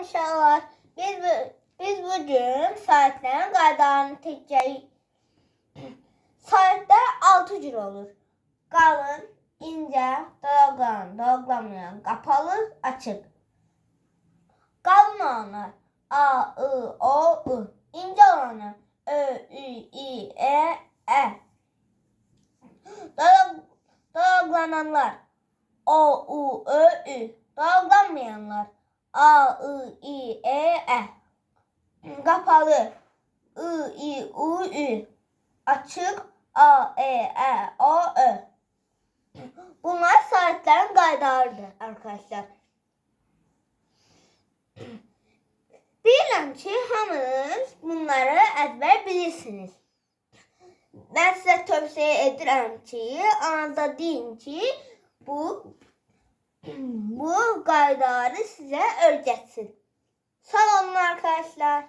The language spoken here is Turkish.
Uşaqlar. Biz bu, biz bugün saatlərin qaydalarını təkcək. Saatlər 6 cür olur. Qalın, incə, dalğan, dalğanmayan, qapalı, açıq. Qalın olanlar A, I, O, I. İncə olanlar Ö, Ü, İ, E, E. Dalaq, dalaqlananlar O, U, Ö, Ü. Dalğanmayanlar A, I, İ, E, E. Qapalı I, İ, U, Ü. Açıq A, E, E, O, Ö. Bunlar saatlərin qaydalarıdır arkadaşlar. Bilirəm ki, hamınız bunları əzbər bilirsiniz. Mən sizə tövsiyə edirəm ki, anada deyin ki, bu bu qaydaları sizə öyrətsin. Sağ olun arkadaşlar.